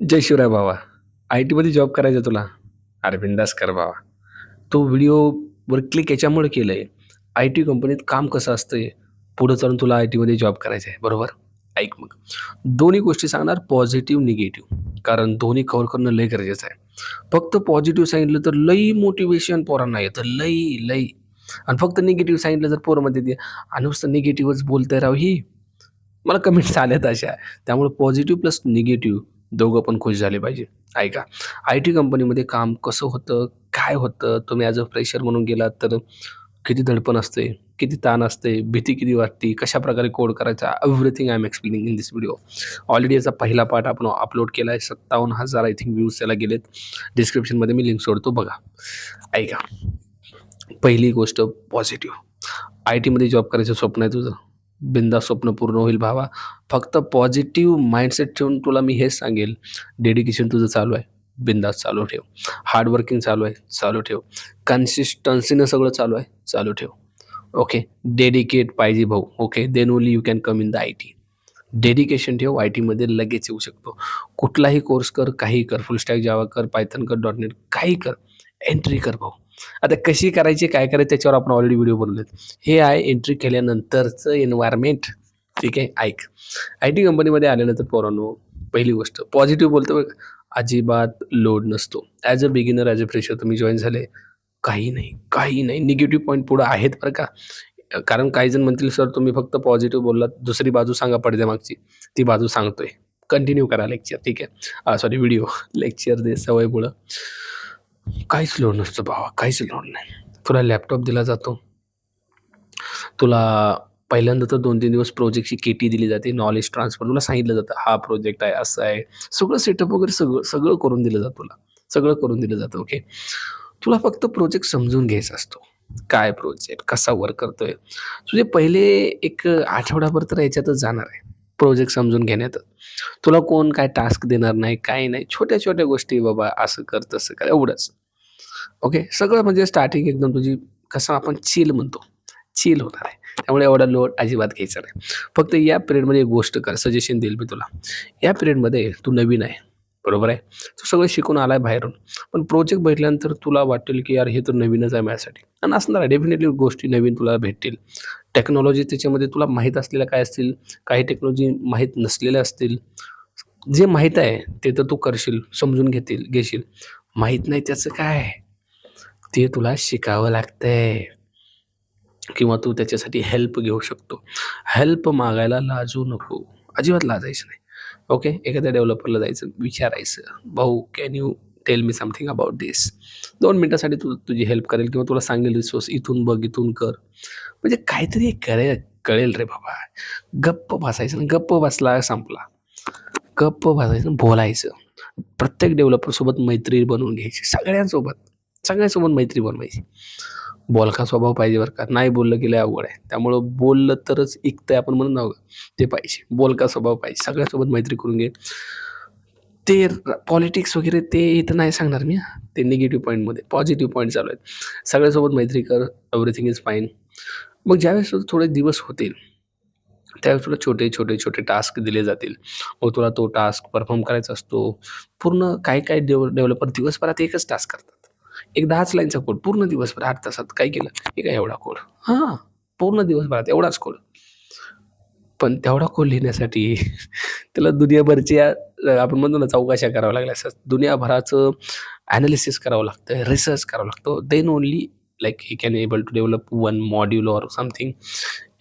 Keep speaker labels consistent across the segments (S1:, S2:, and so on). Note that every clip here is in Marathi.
S1: जय शिवराय बाबा. आय टीमध्ये जॉब करायचा तुला? अरे बिंदास कर बाबा. तो व्हिडिओवर क्लिक याच्यामुळे केलं आहे आय टी कंपनीत काम कसं असतं आहे पुढं चालून तुला आय टीमध्ये जॉब करायचा आहे बरोबर? ऐक मग. दोन्ही गोष्टी सांगणार पॉझिटिव्ह निगेटिव्ह कारण दोन्ही कव्हर करणं लय गरजेचं आहे. फक्त पॉझिटिव्ह सांगितलं तर लई मोटिवेशन पोरांना येतं. लई लई. आणि फक्त निगेटिव्ह सांगितलं तर पोरमध्ये ते आणि नुसतं निगेटिव्हच बोलतंय राव ही. मला कमेंट्स आल्यात अशा. त्यामुळे पॉझिटिव्ह प्लस निगेटिव्ह दोघं पण खुश झाले पाहिजे. ऐका आय टी कंपनीमध्ये काम कसं होतं काय होतं तुम्ही ॲज अ फ्रेशर म्हणून गेलात तर किती धडपण असते किती ताण असते भीती किती वाटते कशा प्रकारे कोड करायचा everything I am explaining in this video already याचा पहिला पार्ट आपण अपलोड केला आहे सत्तावन्न हजार आय थिंक व्ह्यूज त्याला गेलेत. डिस्क्रिप्शनमध्ये मी लिंक सोडतो बघा. ऐका पहिली गोष्ट पॉझिटिव्ह आय टीमध्ये जॉब करायचं स्वप्न आहे तुझं. बिंदा स्वप्न पूर्ण होईल भावा. फक्त पॉझिटिव्ह माइंडसेट ठेवून तुला मी हेच सांगेल. डेडिकेशन तुझं चालू आहे. बिंदास चालू ठेव. हार्डवर्किंग चालू आहे. चालू ठेव. कन्सिस्टन्सीनं सगळं चालू आहे. चालू ठेव. ओके डेडिकेट पाहिजे भाऊ. Okay then only you can come in the I T dedication ठेव. आय टीमध्ये लगेच येऊ शकतो. कुठलाही कोर्स कर. काही कर. फुल स्टॅक जावा कर. पायथन कर. डॉट नेट काही कर. एंट्री कर भाऊ. आता कशी करायची काय करायचं त्याच्यावर आपण ऑलरेडी व्हिडिओ बनवलेत. हे आहे एंट्री केल्यानंतरचं एन्व्हायरमेंट ठीक आहे? ऐक. आय टी कंपनीमध्ये आल्यानंतर पोरांनो पहिली गोष्ट पॉझिटिव्ह बोलतो अजिबात लोड नसतो. As a beginner as a fresher तुम्ही जॉईन झाले. काही नाही काही नाही. निगेटिव्ह पॉईंट पुढं आहेत बरं का. कारण काही जण म्हणतील सर तुम्ही फक्त पॉझिटिव्ह बोललात. दुसरी बाजू सांगा पडद्यामागची. ती बाजू सांगतोय. कंटिन्यू करा लेक्चर ठीक आहे? सॉरी व्हिडिओ लेक्चर दे सवयमुळं काहीच लोड नसतं भावा काहीच लोड नाही. तुला लॅपटॉप दिला जातो. तुला पहिल्यांदा तर दोन तीन दिवस प्रोजेक्टची के टी दिली जाते नॉलेज ट्रान्सफर तुला सांगितलं जातं हा प्रोजेक्ट आहे असं आहे. सगळं सेटअप वगैरे सगळं सगळं करून दिलं जातं तुला. सगळं करून दिलं जातं ओके तुला फक्त प्रोजेक्ट समजून घ्यायचा असतो. काय प्रोजेक्ट कसा वर्क करतोय? तुझे पहिले एक आठवडाभर तर याच्यातच जाणार आहे. प्रोजेक्ट समजून घेण्यात. तुला कोण काय टास्क देणार नाही काही नाही छोट्या छोट्या गोष्टी बाबा असं कर तसं कर एवढंच. ओके? सगळं म्हणजे स्टार्टिंग एकदम तुझी कसं आपण चिल म्हणतो. चिल होणार आहे. त्यामुळे एवढा लोड अजिबात घ्यायचा नाही. फक्त या पिरियडमध्ये एक गोष्ट कर सजेशन देईल मी तुला. या पिरियडमध्ये तू नवीन आहे. बरोबर आहे? तू सगळं शिकून आला आहे बाहेरून. पण प्रोजेक्ट भेटल्यानंतर तुला वाटेल की यार हे तर नवीनच आहे माझ्यासाठी. आणि असणार आहे. डेफिनेटली गोष्टी नवीन तुला भेटतील. टेक्नॉलॉजी त्याच्यामध्ये तुला माहीत असलेल्या काय असतील? काही टेक्नॉलॉजी माहीत नसलेल्या असतील. जे माहीत आहे ते तर तू करशील समजून घेतील घेशील. माहीत नाही त्याचं काय ते तुला शिकावं लागतंय. किंवा तू त्याच्यासाठी हेल्प घेऊ शकतो. हेल्प मागायला लाजू नको. अजिबात लाजायचं नाही. ओके एखाद्या डेव्हलपरला जायचं विचारायचं भाऊ can you tell me something about this दोन मिनटासाठी तू तुझी हेल्प करेल किंवा तुला सांगेल रिसोर्स इथून बघ इथून कर. म्हणजे काहीतरी एक करेल कळेल रे बाबा. गप्प बसायचं ना गप्प बसला संपला. गप्प बसायचं बोलायचं. प्रत्येक डेव्हलपरसोबत मैत्री बनवून घ्यायची. सगळ्यांसोबत. सगळ्यांसोबत मैत्री बनवायची. बोलका स्वभाव पाहिजे बरं का. नाही बोललं की लय अवघड आहे. त्यामुळं बोललं तरच इकतंय आपण म्हणून नाव ते पाहिजे. बोलका स्वभाव पाहिजे. सगळ्यासोबत मैत्री करून घे. ते पॉलिटिक्स वगैरे ते इथं नाही सांगणार मी ते निगेटिव्ह पॉईंटमध्ये पॉझिटिव्ह पॉईंट चालू आहेत. सगळ्यासोबत मैत्री कर एव्हरीथिंग इज फाईन मग ज्यावेळेस तुला थोडे दिवस होतील त्यावेळेस तुला छोटे छोटे छोटे टास्क दिले जातील. मग तुला तो टास्क परफॉर्म करायचा असतो. पूर्ण काय काय डेव डेव्हलपर दिवसभरात एकच टास्क करतात. एक दहाच लाईनचा कोड पूर्ण दिवसभर आठ तासात काय केलं? हे काय एवढा कोड हां पूर्ण दिवसभरात एवढाच कोड पण तेवढा कोड लिहिण्यासाठी त्याला दुनियाभरच्या आपण म्हणतो ना चौकाशा कराव्या लागल्या. असं दुनियाभराचं ॲनालिसिस करावं लागतं रिसर्च करावं लागतं. Then only like he can able to develop one module or something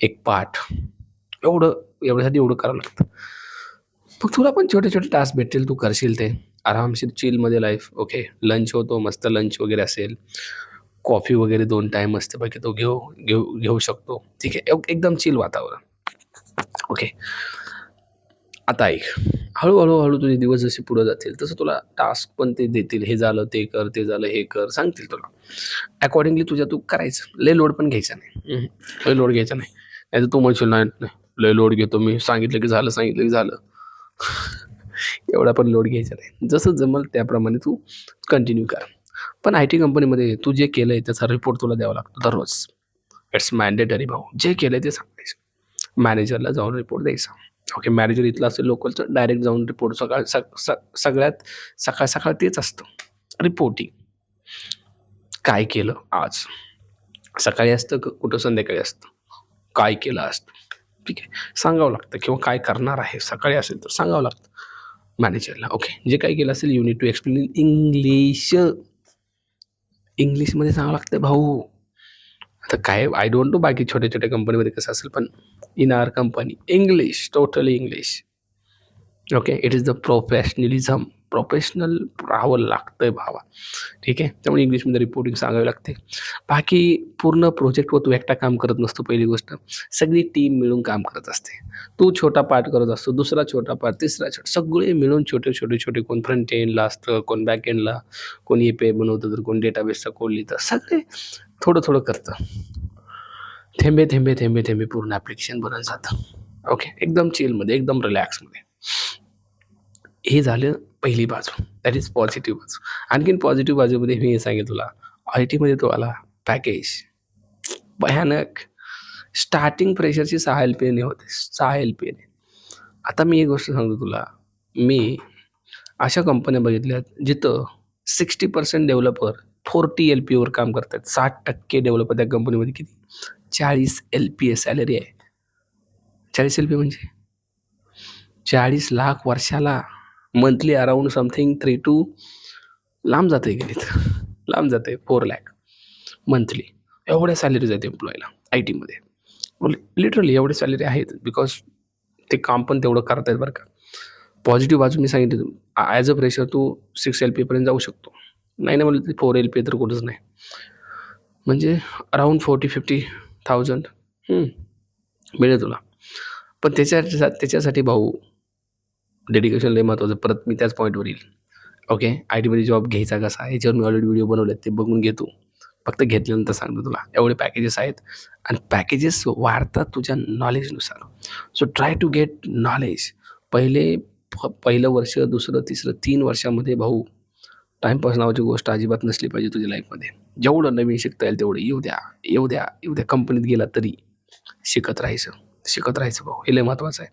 S1: एक पार्ट एवढं एवढ्यासाठी एवढं करावं लागतं. मग तुला पण छोटे छोटे टास्क भेटतील तू करशील ते. आरामशीर चिलमध्ये लाईफ ओके लंच होतो मस्त लंच वगैरे असेल. कॉफी वगैरे दोन टाईम असते बाकी तो घेऊ घेऊ घेऊ शकतो. ठीक आहे एकदम चिल वातावरण. ओके आता ऐक. हळूहळू हळू तुझे दिवस जसे पुढे जातील तसं तुला टास्क पण ते देतील. हे झालं ते कर ते झालं हे कर सांगतील तुला. अकॉर्डिंगली तुझ्या तू करायचं. लय लोड पण घ्यायचा नाही. लय लोड घ्यायचा नाही. नाही तर तू म्हणशील नाही नाही, लय लोड घेतो मी. सांगितलं की झालं सांगितलं की झालं. एवढा पण लोड घ्यायचा नाही. जसं जमल त्याप्रमाणे तू कंटिन्यू कर. पण आय टी कंपनीमध्ये तू जे केलं आहे त्याचा रिपोर्ट तुला द्यावा लागतो दररोज. इट्स मॅन्डेटरी भाऊ. जे केलं आहे ते सांगायचं. मॅनेजरला जाऊन रिपोर्ट द्यायचा. ओके मॅनेजर इथलं असेल लोकलचं डायरेक्ट जाऊन रिपोर्ट सकाळ सक स सगळ्यात सकाळ सकाळ तेच असतं. रिपोर्टिंग काय केलं? आज. सकाळी असतं कुठं संध्याकाळी असतं? काय केलं असतं ठीक आहे. सांगावं लागतं किंवा काय करणार आहे? सकाळी असेल तर सांगावं लागतं. मॅनेजरला ओके जे काही केलं असेल युनिट टू एक्सप्लेन इंग्लिश इंग्लिशमध्ये सांगावं लागतं भाऊ. तर काय आय डोंट नो बाकी छोट्या छोट्या कंपनीमध्ये कसं असेल पण in our company English totally English okay it is the professionalism professional राहावं लागतंय भावा. ठीक आहे? त्यामुळे इंग्लिशमध्ये रिपोर्टिंग सांगावी लागते. बाकी पूर्ण प्रोजेक्टवर तू एकटा काम करत नसतो पहिली गोष्ट. सगळी टीम मिळून काम करत असते. तू छोटा पार्ट करत असतो दुसरा छोटा पार्ट तिसरा छोटा. सगळे मिळून छोटे छोटे छोटे कोण फ्रंट एंडला असतं कोण बॅक एंडला कोण ए पे बनवतं तर कोण डेटाबेसचा कोड लिहितं. सगळे थोडं थोडं करतं. थेंबे थेंबे थेंबे थेंबे पूर्ण ॲप्लिकेशन बनत जातं. ओके एकदम चिलमध्ये एकदम रिलॅक्समध्ये हे झालं पहिली बाजू. दॅट इज पॉझिटिव्ह बाजू. आणखीन पॉझिटिव्ह बाजूमध्ये मी हे सांगेन तुला. आय टीमध्ये तो आला. पॅकेज भयानक. स्टार्टिंग प्रेशरची सहा एल पी एने होते. सहा एल पी एने आता मी एक गोष्ट सांगतो तुला. मी अशा कंपन्या बघितल्या जिथं sixty percent developer forty L पीवर काम करतात साठ टक्के डेव्हलपर त्या कंपनीमध्ये किती? चाळीस एल पी ए सॅलरी आहे. चाळीस एल पी म्हणजे? चाळीस लाख वर्षाला monthly around something three two लांब जाते गेलीत लांब जाते फोर लॅक मंथली एवढ्या सॅलरी जाते एम्प्लॉईला आय टीमध्ये लिटरली एवढे सॅलरी आहेत बिकॉज ते काम पण तेवढं करतायत बरं का. पॉझिटिव्ह बाजू मी सांगितलं. ॲज अ प्रेशर तू सिक्स एल पीपर्यंत जाऊ शकतो. नाही ना म्हणलं फोर एल पी तर कुठंच नाही. म्हणजे अराऊंड फोर्टी फिफ्टी थाउजंड मिळेल तुला. पण त्याच्या त्याच्यासाठी भाऊ डेडिकेशन लय महत्त्वाचं परत मी त्याच पॉईंटवर येईल. ओके आय टीमध्ये जॉब घ्यायचा कसा? याच्यावर मी ऑलरेडी व्हिडिओ बनवले ते बघून घेतो फक्त घेतल्यानंतर सांगतो तुला. एवढे पॅकेजेस आहेत. आणि पॅकेजेस वाढतात तुझ्या नॉलेजनुसार so try to get knowledge पहिले प पहिलं वर्ष दुसरं तिसरं तीन वर्षामध्ये भाऊ टाईमपास नावाची गोष्ट अजिबात नसली पाहिजे तुझ्या लाईफमध्ये जेवढं नवीन शिकता येईल तेवढं येऊ द्या. येऊ द्या. येऊ द्या. कंपनीत गेला तरी शिकत राहायचं. शिकत राहायचं भाऊ. हे लय महत्त्वाचं आहे.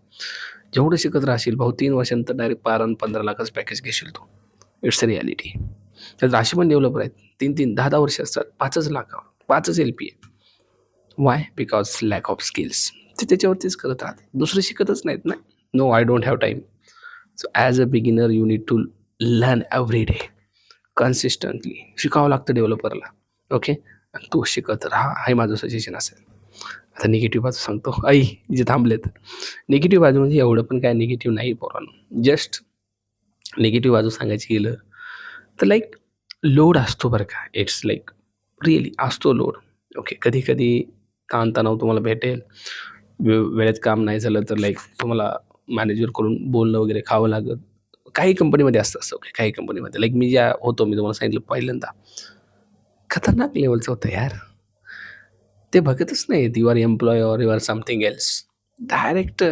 S1: जेवढं शिकत राहशील भाऊ तीन वर्षानंतर डायरेक्ट बारा आणि पंधरा लाखाचं पॅकेज घेशील तू. इट्स रियालिटी त्यात राशी पण डेव्हलपर आहेत. तीन तीन दहा दहा वर्ष असतात. पाचच लाखावर पाचच एल पी आहे. Why because lack of skills ते त्याच्यावरतीच करत राहते दुसरं शिकतच नाहीत ना. No I don't have time so as a beginner you need to learn every day consistently शिकावं लागतं डेव्हलपरला ओके आणि तू शिकत राहा. हे माझं सजेशन असेल. आता निगेटिव्ह बाजू सांगतो. आई जे थांबलेत. निगेटिव्ह बाजू म्हणजे एवढं पण काय निगेटिव्ह नाही पोरांनो. जस्ट निगेटिव्ह बाजू सांगायची गेलं तर लाईक लोड असतो बरं का. इट्स लाईक रिअली असतो लोड ओके कधी कधी ताणतणाव तुम्हाला भेटेल. वे वेळेत काम नाही झालं तर लाईक तुम्हाला मॅनेजरकडून बोलणं वगैरे खावं लागत. काही कंपनीमध्ये असतं असं ओके काही कंपनीमध्ये. लाईक मी ज्या होतो मी तुम्हाला सांगितलं पहिल्यांदा. खतरनाक लेवलचं होतं यार. ते बघतच नाही. You are employ or you are something else direct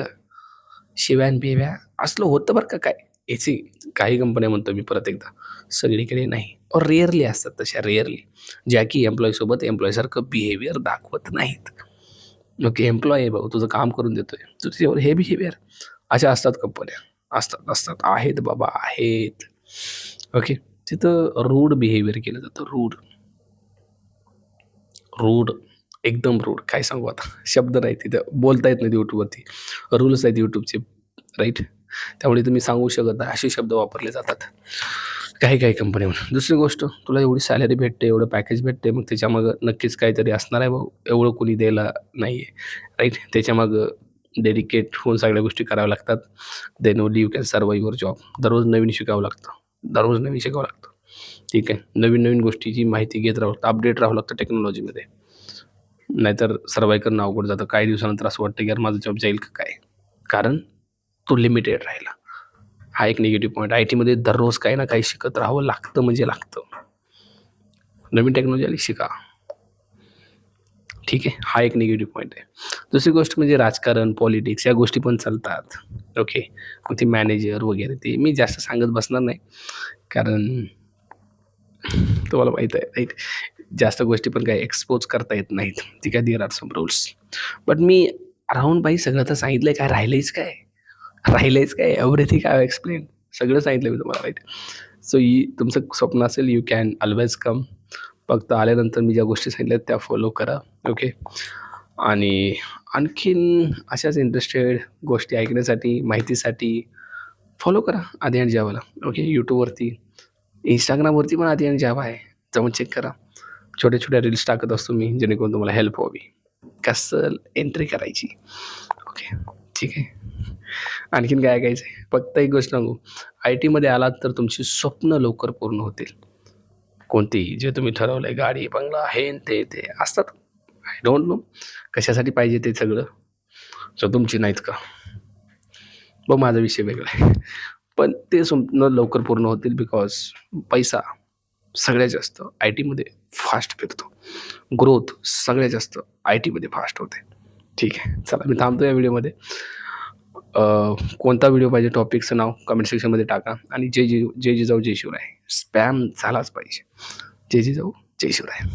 S1: शिव्यान बिव्या. असलं होतं बरं का काय. याची काही कंपन्या म्हणतो मी परत एकदा. सगळीकडे नाही. और रेअरली असतात तशा रेअरली ज्या की एम्प्लॉईसोबत एम्प्लॉईसारखं बिहेवियर दाखवत नाहीत. ओके एम्प्लॉय आहे भाऊ तुझं काम करून देतोय. तुझ्यावर हे बिहेवियर अशा असतात कंपन्या. असतात असतात. आहेत बाबा आहेत. ओके तिथं रूड बिहेवियर केलं जातं. रूड रूड एकदम रूड काय सांगू आता? शब्द नाही तिथं. बोलता येत नाही यूट्यूबवरती रूल्स आहेत यूट्यूबचे राईट त्यामुळे तुम्ही सांगू शकत नाही. असे शब्द वापरले जातात. काही काही कंपनीमध्ये दुसरी गोष्ट तुला एवढी सॅलरी भेटते एवढं पॅकेज भेटते मग त्याच्यामागं नक्कीच काहीतरी असणार आहे भाऊ. एवढं कोणी द्यायला नाही आहे राईट त्याच्यामागं डेडिकेट होऊन सगळ्या गोष्टी कराव्या लागतात. Then only you can serve your job दररोज नवीन शिकावं लागतं. दररोज नवीन शिकावं लागतं. ठीक आहे. नवीन नवीन गोष्टीची माहिती घेत राहावं लागतं. अपडेट राहावं लागतं टेक्नॉलॉजीमध्ये नाहीतर सर्वाय करणं अवघड जातं. काही दिवसानंतर असं वाटतं की यार माझा जॉब जाईल का काय? कारण तो लिमिटेड राहिला. हा एक निगेटिव्ह पॉईंट आय टीमध्ये दररोज काही ना काही शिकत राहावं लागतं म्हणजे लागतं. नवीन टेक्नॉलॉजी आली शिका. ठीक आहे? हा एक निगेटिव्ह पॉईंट आहे. दुसरी गोष्ट म्हणजे राजकारण पॉलिटिक्स या गोष्टी पण चालतात. ओके मग ते मॅनेजर वगैरे ते मी जास्त सांगत बसणार नाही. कारण तुम्हाला माहीत आहे राईट जास्त गोष्टी पण काही एक्सपोज करता येत नाहीत. ठीक काय there are some rules but मी राहून बाई सगळं तर सांगितलं काय राहिलंच काय? राहिलंच काय? एव्हरीथिंग आय एक्सप्लेन सगळं सांगितलं मी तुम्हाला राईट सो ही तुमचं स्वप्न असेल यू कॅन ऑलवेज कम फक्त आल्यानंतर मी ज्या गोष्टी सांगितल्या त्या फॉलो करा ओके आणि आणखीन अशाच इंटरेस्टेड गोष्टी ऐकण्यासाठी माहितीसाठी फॉलो करा आधी आणि जावाला ओके यूट्यूबवरती इंस्टाग्रामवरती पण आधी आणि जावा आहे जाऊन चेक करा. छोट्या छोट्या रील्स टाकत असतो मी जेणेकरून तुम्हाला हेल्प व्हावी. कसं एंट्री करायची ओके ठीक आहे? आणखीन काय ऐकायचं आहे फक्त एक गोष्ट सांगू आय टीमध्ये आलात तर तुमची स्वप्न लवकर पूर्ण होतील. कोणतीही जे तुम्ही ठरवलं आहे गाडी बंगला हे ते ते असतात. आय डोंट नो कशासाठी पाहिजे ते सगळं? सो तुमची नाहीत का? बघ माझा विषय वेगळा आहे. पण ते न लवकर पूर्ण होतील बिकॉज पैसा सगळ्यात जास्त आय टीमध्ये फास्ट फिरतो. ग्रोथ सगळ्यात जास्त आय टीमध्ये फास्ट होते. ठीक आहे. चला मी थांबतो या व्हिडिओमध्ये कोणता व्हिडिओ पाहिजे टॉपिकचं नाव कमेंट सेक्शनमध्ये टाका. आणि जे जे जे जे जाऊ जय शिवराय. स्पॅम झालाच पाहिजे. जे जे जाऊ जय शिवराय.